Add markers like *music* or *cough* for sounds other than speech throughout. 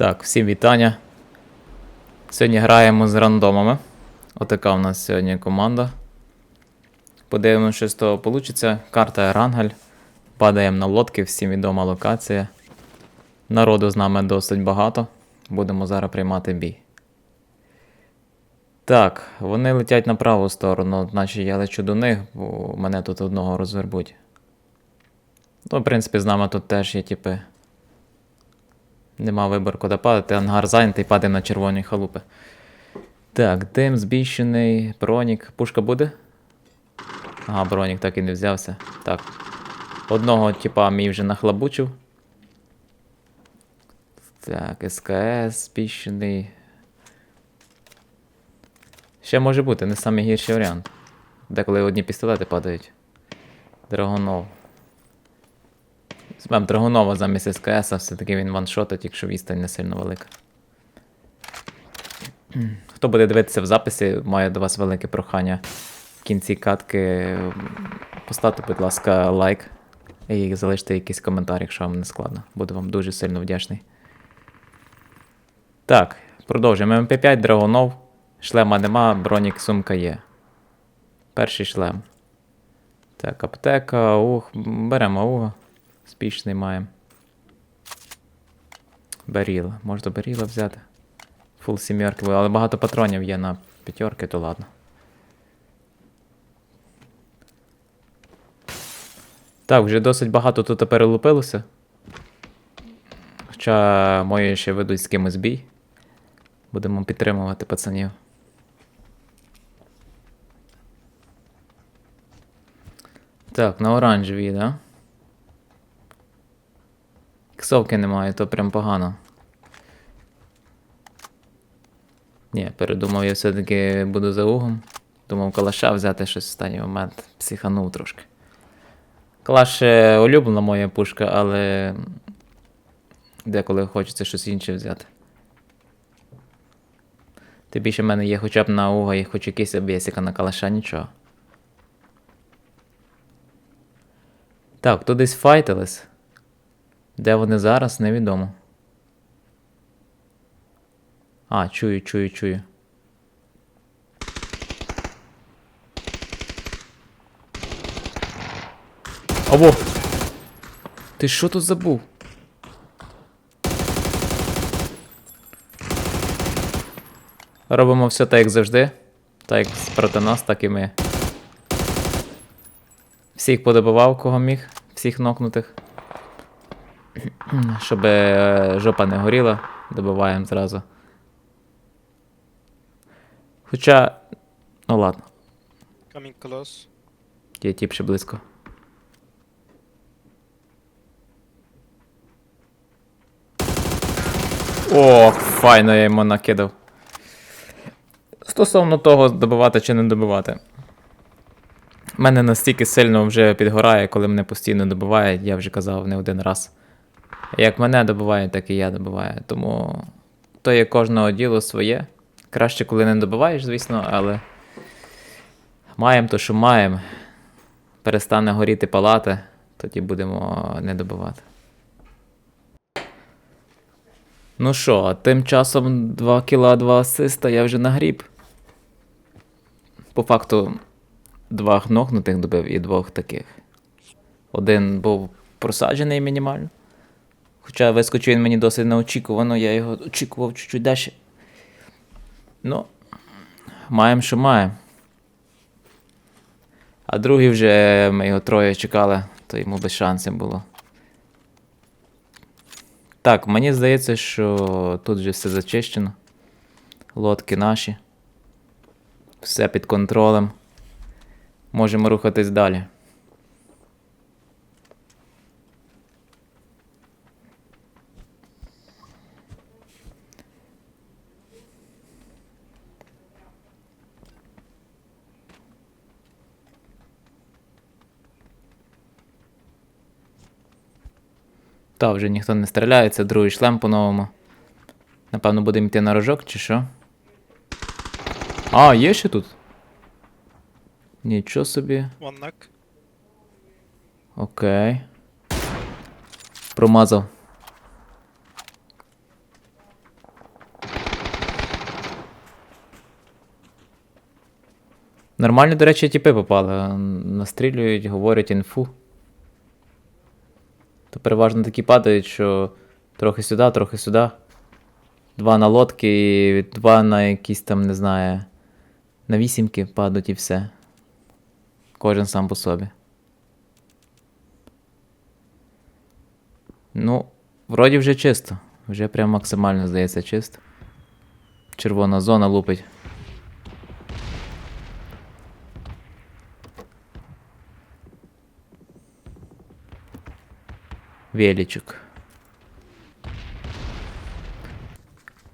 Так, всім вітання. Сьогодні граємо з рандомами. Отака у нас сьогодні команда. Подивимося, що з того вийде. Карта Ерангель. Падаємо на лодки, всім відома локація. Народу з нами досить багато. Будемо зараз приймати бій. Так, вони летять на праву сторону, значить я лечу до них, бо мене тут одного розвербуть. Ну, в принципі, з нами тут теж є типи. Нема вибору, куди падати. Ангар зайнятий, падає на червоні халупи. Так, дим збільшений, бронік. Пушка буде? Ага, бронік так і не взявся. Так. Одного типа мій вже нахлабучив. Так, СКС збільшений. Ще може бути, не самий гірший варіант. Деколи одні пістолети падають. Драгонов. Візьмемо Драгунова замість СКС, все-таки він ваншотить, якщо відстань не сильно велика. Хто буде дивитися в записі, маю до вас велике прохання. В кінці катки поставте, будь ласка, лайк і залиште якийсь коментар, якщо вам не складно. Буду вам дуже сильно вдячний. Так, продовжуємо. МП5 Драгунов. Шлема нема, бронік сумка є. Перший шлем. Так, аптека, ух, беремо уго. Спішний маємо. Беріл. Можна беріла взяти. Фул сімерки, але багато патронів є на п'ятерки, то ладно. Так, вже досить багато тут перелупилося. Хоча мої ще ведуть з кимось бій. Будемо підтримувати пацанів. Так, на оранжевій, да? Ксовки немає, то прям погано. Ні, передумав, я все-таки буду за угом. Думав калаша взяти щось в останній момент. Психанув трошки. Калаш е, улюблена моя пушка, але деколи хочеться щось інше взяти. Тим більше в мене є хоча б на уга і хоч якийсь обвісика на калаша, нічого. Так, тут десь файтились. Де вони зараз, невідомо. А, чую, чую, чую. Ого! Ти що тут забув? Робимо все так, як завжди. Так як проти нас, так і ми. Всіх подобував, кого міг, всіх нокнутих. Щоб е, жопа не горіла, добиваємо зразу. Хоча. Ну ладно, Coming close. є тіп ще близько. Ох, файно я йому накидав. Стосовно того, добивати чи не добивати. Мене настільки сильно вже підгорає, коли мене постійно добивають, я вже казав не один раз. Як мене добивають, так і я добиваю. Тому то є кожного діло своє. Краще, коли не добиваєш, звісно, але маємо то, що маємо. Перестане горіти палати, тоді будемо не добивати. Ну що, тим часом 2 кіла, 2 асиста я вже нагріб. По факту, двох нокнутих добив і двох таких. Один був просаджений мінімально. Хоча вискочив він мені досить неочікувано, я його очікував чуть-чуть далі. Ну, маємо, що маємо. А другий вже ми його троє чекали, то йому без шансів було. Так, мені здається, що тут вже все зачищено. Лодки наші. Все під контролем. Можемо рухатись далі. Та вже ніхто не стріляється, другий шлем по-новому. Напевно, будемо йти на рожок чи що. А, є ще тут? Нічого собі. Окей. Промазав. Нормально, до речі, тіпи попали. Настрілюють, говорять інфу. То переважно такі падають, що трохи сюди, трохи сюди. Два на лодки, і два на якісь там, не знаю, на вісімки падають і все. Кожен сам по собі. Ну, вроді вже чисто. Вже прям максимально здається чисто. Червона зона лупить. Величик.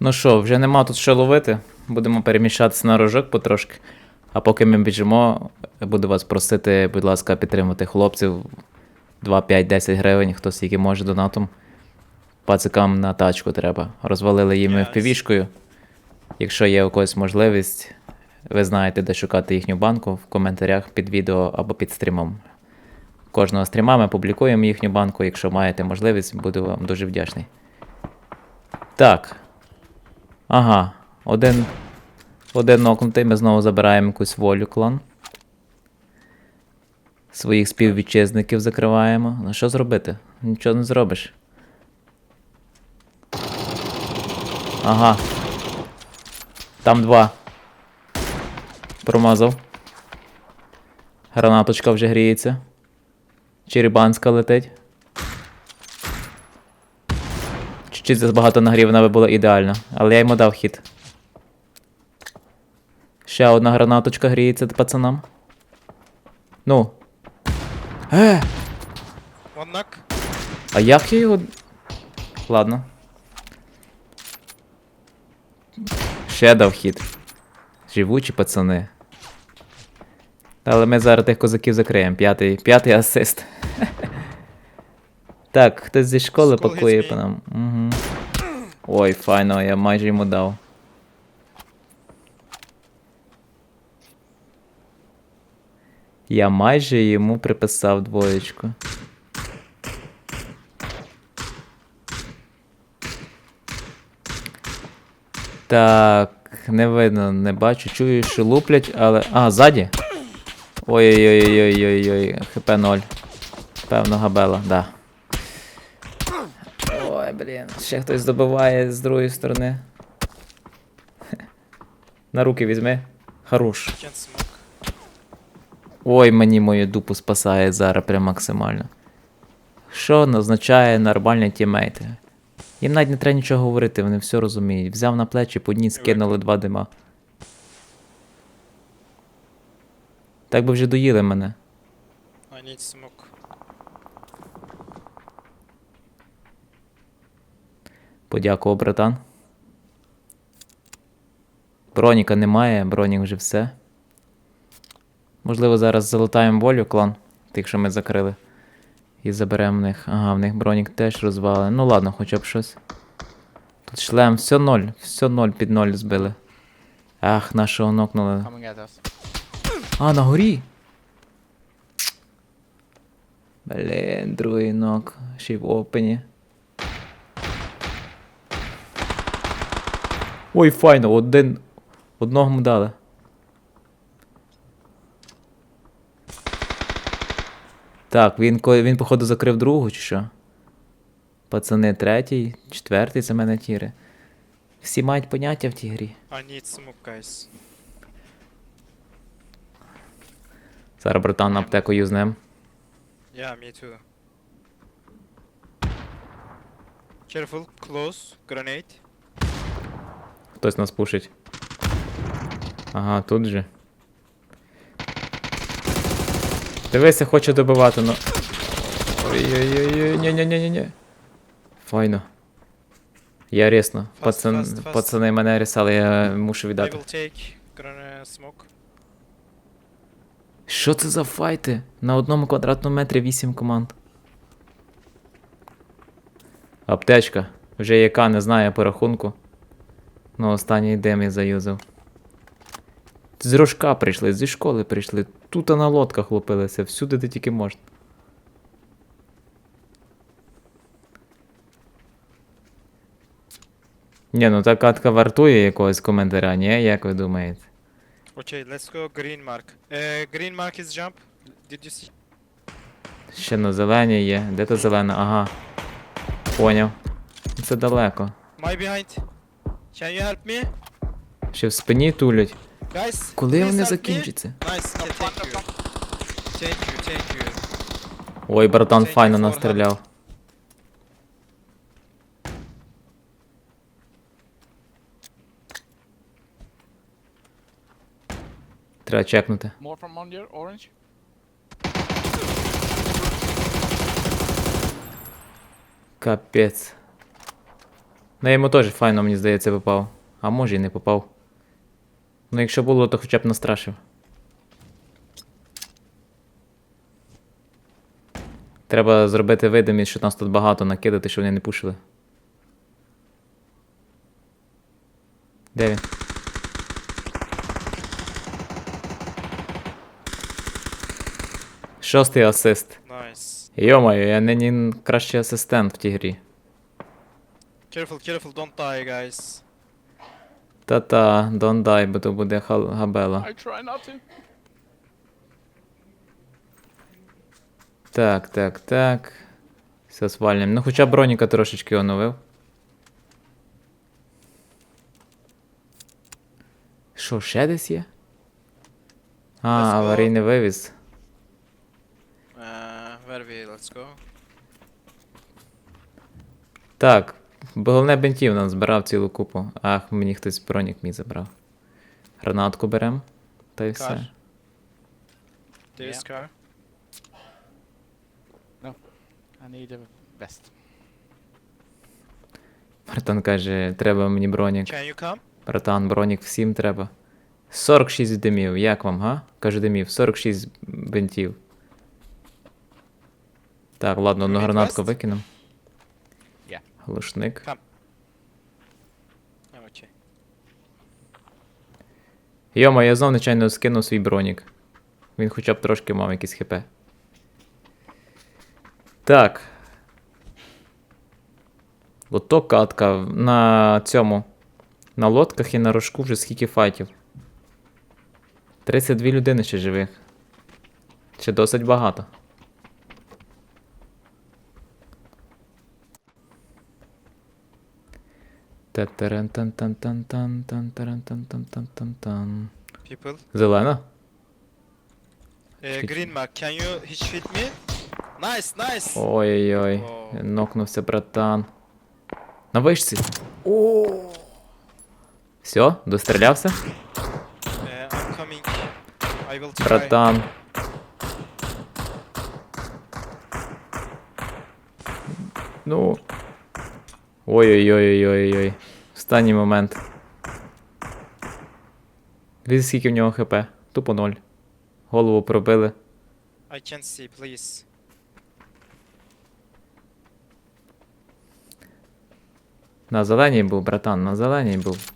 Ну що, вже нема тут що ловити. Будемо переміщатися на рожок потрошки. А поки ми біжимо, буду вас просити, будь ласка, підтримати хлопців 2, 5, 10 гривень, хто скільки може донатом. Пацикам на тачку треба. Розвалили їм Yes. впівішкою. Якщо є у когось можливість, ви знаєте, де шукати їхню банку в коментарях під відео або під стрімом. Кожного стріма ми публікуємо їхню банку. Якщо маєте можливість, буду вам дуже вдячний. Так. Ага. Один. Один нокнутий, ми знову забираємо якусь волю клан. Своїх співвітчизників закриваємо. Ну що зробити? Нічого не зробиш. Ага. Там два. Промазав. Гранаточка вже гріється. Черебанська летить. Чуть-чуть забагато нагрів, вона би була ідеальна. Але я йому дав хід. Ще одна гранаточка гріється пацанам. Ну. Е! Knock. А як я його. Ладно. Ще дав хід. Живучі пацани. Але ми зараз тих козаків закриємо. П'ятий, п'ятий асист. *laughs* так, хтось зі школи пакує по нам. Угу. Ой, файно, я майже йому дав. Я майже йому приписав двоєчку. Так, не видно, не бачу, чую, що луплять, але. А, ззаді. Ой-ой-ой-ой-ой-ой, хп 0. Певно, габела, да. Ой, блін, ще хтось добиває з другої сторони. *laughs* На руки візьми. Хорош. Ой, мені мою дупу спасає зараз прям максимально. Що означає нормальні тімейти? Їм навіть не треба нічого говорити, вони все розуміють. Взяв на плечі, по одній скинули два дима. Так би вже доїли мене. I need smoke. Подякував, братан. Броніка немає, бронік вже все. Можливо, зараз залутаємо волю клан, тих, що ми закрили. І заберемо в них. Ага, в них бронік теж розвали. Ну ладно, хоча б щось. Тут шлем, все ноль, все ноль під ноль збили. Ах, нашого нокнули. А, на горі. Блін, другий нок. Ще й в опені. Ой, файно, один. Одного му дали. Так, він, він походу закрив другу, чи що? Пацани, третій, четвертий це мене тіри. Всі мають поняття в тій грі. I need guys. Зараз братан на аптеку юзнем. Yeah, me too. Careful, close, grenade. Хтось нас пушить. Ага, тут же. Дивися, хоче добивати, ну. Ой-ой-ой, ні-ні-ні-ні. Файно. Я рісно. Пацан... fast, fast. Пацани мене рісали, я мушу I віддати. will take smoke. Що це за файти? На одному квадратному метрі 8 команд. Аптечка. Вже яка не знає по рахунку. Ну, останній дем я заюзав. З рожка прийшли, зі школи прийшли. Тут на лодках лупилися, всюди де тільки можна. Ні, ну та катка вартує якогось коментаря, ні? Як ви думаєте? Okay, let's go green mark. Uh, green mark is jump. Did you see? Ще на зеленій є. Де та зелена? Ага. Поняв. Це далеко. My behind. Can you help me? Ще в спині тулять. Guys, Коли please вони help me. закінчаться? Nice, yeah, thank you. Thank you, thank you. Ой, братан Thank you файно for настріляв. Треба чекнути. Капець. Ну йому теж файно, мені здається, попав. А може і не попав. Ну якщо було, то хоча б настрашив. Треба зробити видимість, що нас тут багато накидати, щоб вони не пушили. Де він? Шостий асист. Nice. Йомаю, я нині кращий асистент в тій грі. Careful, careful, don't die, guys. Та-та, don't die, бо то буде хал- габела. I try not to. Так, так, так. Все свальним. Ну хоча броніка трошечки оновив. Що, ще десь є? А, аварійний вивіз. Uh. Let's go. Так, головне бинтів нам збирав цілу купу. Ах, мені хтось бронік мій забрав. Гранатку берем. Та й все. This car. I need a vest. Братан каже, треба мені бронік. Can you come? Братан, бронік всім треба. 46 димів, як вам, га? Кажу димів, 46 бинтів. Так, ладно, одну гранатку vest? викинем. Yeah. Глушник. Йома, я знов нечайно скинув свій бронік. Він хоча б трошки мав якийсь хп. Так. Ото катка. На цьому. На лодках і на рожку вже скільки файтів. 32 людини ще живих. Ще досить багато. People. Зелена? Uh, Hitch- green mark. Can you hitch hit me? Nice, nice. Ой-ой-ой. Воу. Нокнувся, братан. На вишці. О. Все, дострілявся? Uh, I'm coming. I will try. Братан. Ну. Ой-ой-ой-ой-ой-ой. Останній момент. Дивіться, скільки в нього хп. Тупо ноль. Голову пробили. I can't see, please. На зеленій був, братан, на зеленій був.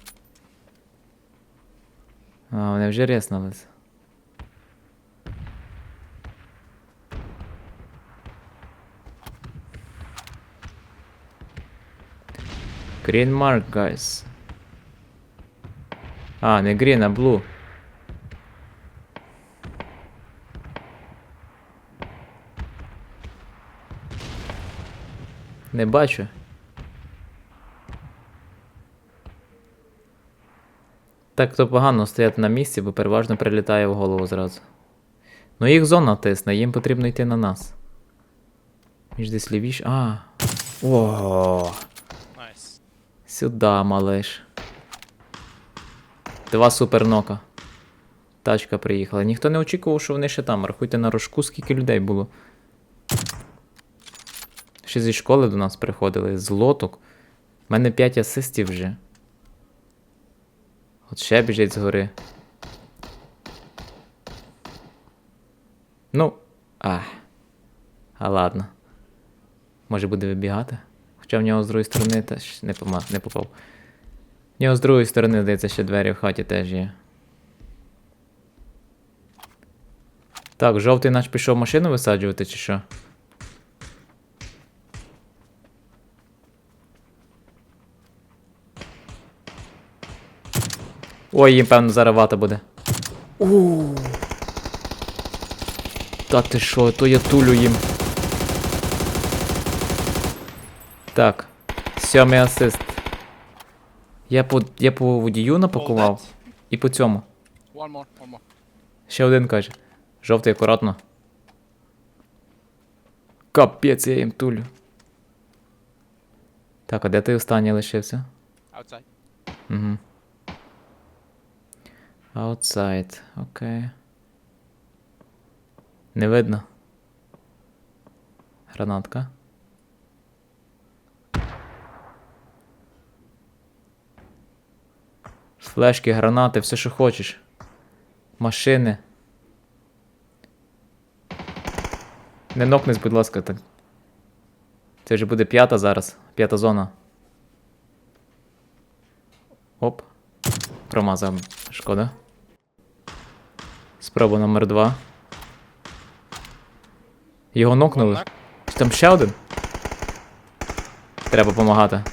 А, вони вже реснулись. Green mark, guys. А, не green, а blue. Не бачу. Так то погано стояти на місці, бо переважно прилітає в голову зразу. Ну їх зона тисне, їм потрібно йти на нас. Між десь лівіш. А. О. сюди, малиш. Два супернока. Тачка приїхала. Ніхто не очікував, що вони ще там. Рахуйте на рожку, скільки людей було. Ще зі школи до нас приходили, з лоток. У мене 5 асистів вже. От ще біжить згори. Ну. Ах. А ладно. Може буде вибігати? Хоча в нього з другої сторони теж не, пома... не попав. В нього з другої сторони, здається, ще двері в хаті теж є. Так, жовтий наш пішов машину висаджувати, чи що? Ой, їм певно зараз буде. Ууу. Та ти що, то я тулю їм. Так. Сьомий асист. Я по, я по водію напакував. І по цьому. One more, one more. Ще один каже. Жовтий акуратно. Капець, я їм тулю. Так, а де ти останній лишився? Outside. Угу. Outside, окей. Не видно. Гранатка. Флешки, гранати, все, що хочеш. Машини. Не нокнись, будь ласка, так. Це вже буде п'ята зараз. П'ята зона. Оп. Промазав. Шкода. Спроба номер два. Його нокнули. Там ще один? Треба допомагати.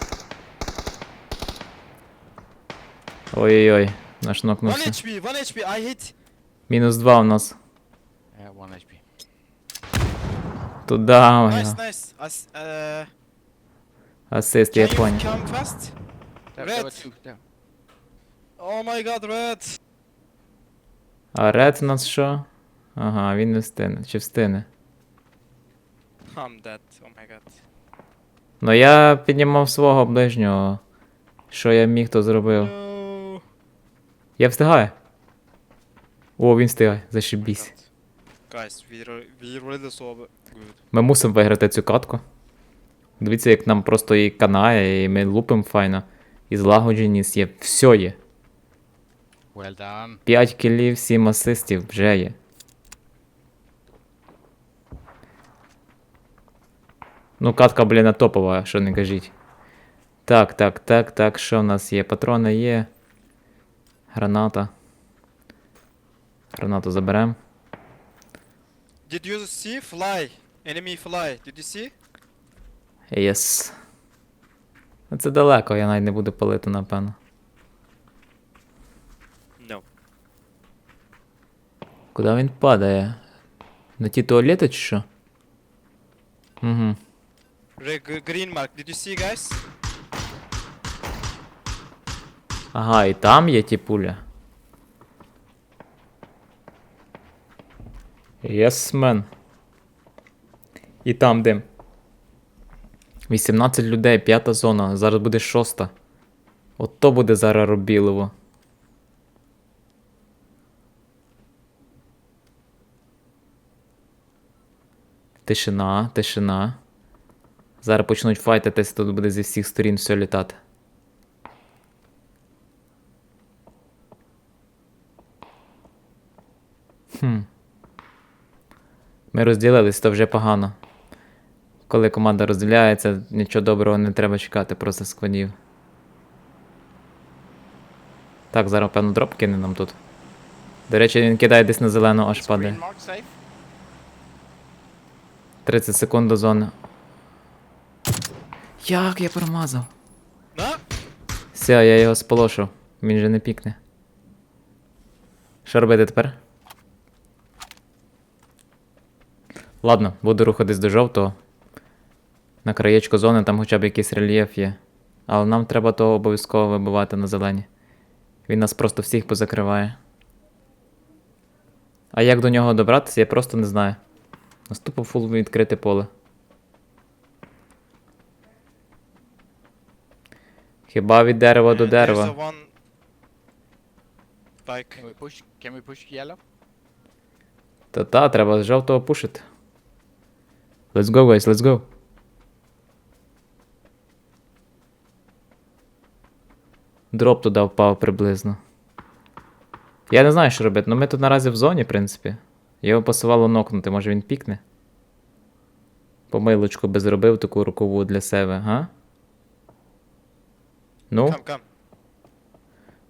Ой-ой-ой, наш One нокнувся. HP, one HP, I hit. Мінус два у нас. Yeah, one HP. Туда. Nice, ой, nice. As, uh, Асист, can я you понял. come fast? There, there were Red. two. There. Oh my god, red. А ред у нас що? Ага, він не встине. Чи встине? I'm dead. Oh my god. Ну я піднімав свого ближнього. Що я міг, то зробив. Я встигаю. О, він встигає, зашибісь. Guys, we, we really so good. Ми мусимо виграти цю катку. Дивіться, як нам просто і канає, і ми лупимо файно. І злагодженість є. Все є. Well done. 5 кілів, 7 асистів вже є. Ну, катка, блін, топова, що не кажіть. Так, так, так, так, що в нас є? Патрони є. Граната. Гранату заберемо. Did you see fly? Enemy fly. Did you see? Єс. Ну, Це далеко, я навіть не буду палити, напевно. No. Куди він падає? На ті туалети чи що? Угу. Green mark. Did you see, guys? Ага, і там є ті пуля. Yes, man. І там дим. 18 людей, п'ята зона. Зараз буде шоста. От то буде зараз робілово. Тишина, тишина. Зараз почнуть файтитись, тут буде зі всіх сторін все літати. Ми розділились, то вже погано. Коли команда розділяється, нічого доброго не треба чекати просто складів. Так, зараз, певно, дроп кине нам тут. До речі, він кидає десь на зелену, аж падає. green mark safe? 30 секунд до зони. Як я промазав? Все, я його сполошу. Він же не пікне. Що робити тепер? Ладно, буду рухатись до жовтого. На краєчку зони там хоча б якийсь рельєф є. Але нам треба того обов'язково вибивати на зелені. Він нас просто всіх позакриває. А як до нього добратися, я просто не знаю. Наступив фул відкрите поле. Хіба від дерева до дерева. Та та, треба з жовтого пушити. Let's go, guys, let's go. Дроп туди впав приблизно. Я не знаю, що робити, але ми тут наразі в зоні, в принципі. Його посувало нокнути, може він пікне. Помилочку би зробив таку рукову для себе, га? Ну,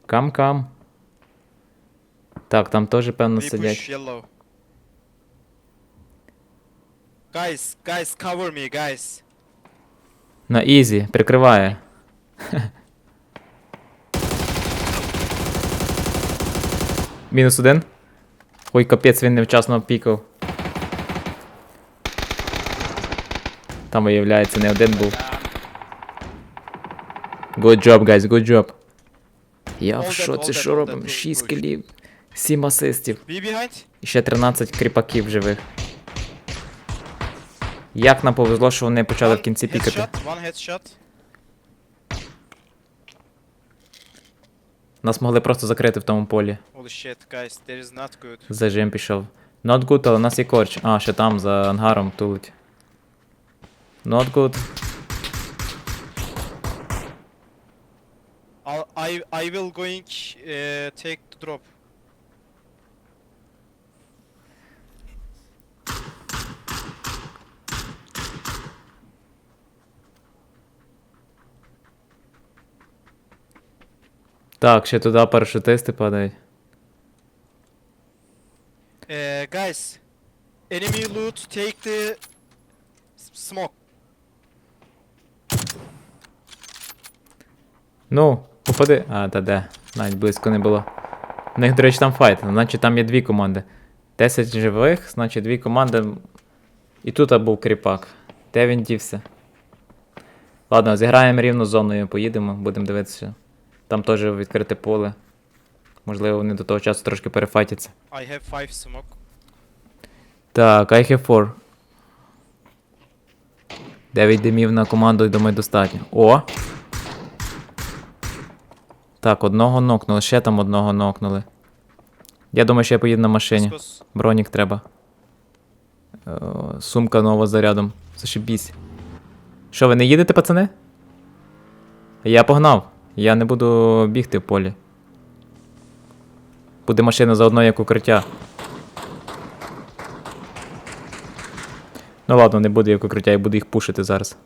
кам-кам. Так, там теж, певно, сидять. Guys, guys, cover me, guys. На ізі, прикриває. *laughs* Мінус один. Ой, капець, він невчасно пікав. Там, виявляється, не один був. Good job, guys, good job. Я в шоці, що робимо? 6 push. кілів, 7 асистів. І ще 13 кріпаків живих. Як нам повезло, що вони почали в кінці пікати. One headshot. Нас могли просто закрити в тому полі. Holy shit, guys, that is not good. Зажим пішов. Not good, але у нас є корч. А, ще там за ангаром тулить. Not good. I'll, I I will going uh, take the drop. Так, ще туди парашутисти падають. Uh, guys, enemy loot, take the s- smoke. Ну, попади. А, та де. Навіть близько не було. У них, до речі, там файт, значить там є дві команди. 10 живих, значить дві команди. І тут був кріпак. Де він дівся? Ладно, зіграємо рівно зоною, поїдемо, будемо дивитися. Там теж відкрите поле. Можливо, вони до того часу трошки перефайтяться. I have five smoke. Так, I have four. 9 димів на команду, думаю, достатньо. О! Так, одного нокнули, ще там одного нокнули. Я думаю, що я поїду на машині. Бронік треба. Е, сумка нова з зарядом. Зашибісь. Що, ви не їдете, пацани? Я погнав. Я не буду бігти в полі. Буде машина заодно як укриття. Ну ладно, не буде як укриття, я буду їх пушити зараз.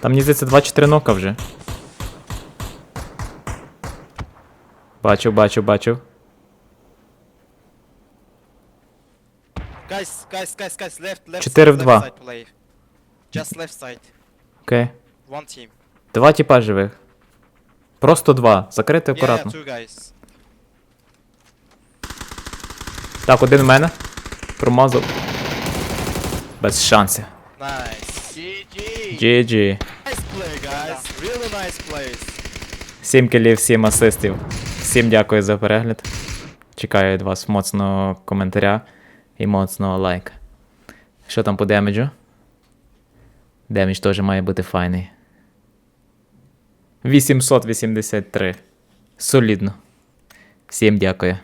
Там мені здається 2-4 нока вже. Бачу, бачу, бачу. Guys, guys, guys, guys, left, left, Чотири side, в left два. side play. Just left side. Окей. One team. Два тіпа живих. Просто два. Закрити Yeah, акуратно. two guys. Так, один в мене. Промазав. Без шансів. Nice. GG! GG. Nice play, guys. Really nice plays. 7 кілів, 7 асистів. Всім дякую за перегляд. Чекаю від вас моцного коментаря і моцного лайка. Що там по демеджу? Демедж теж має бути файний. 883. Солідно. Всім дякую.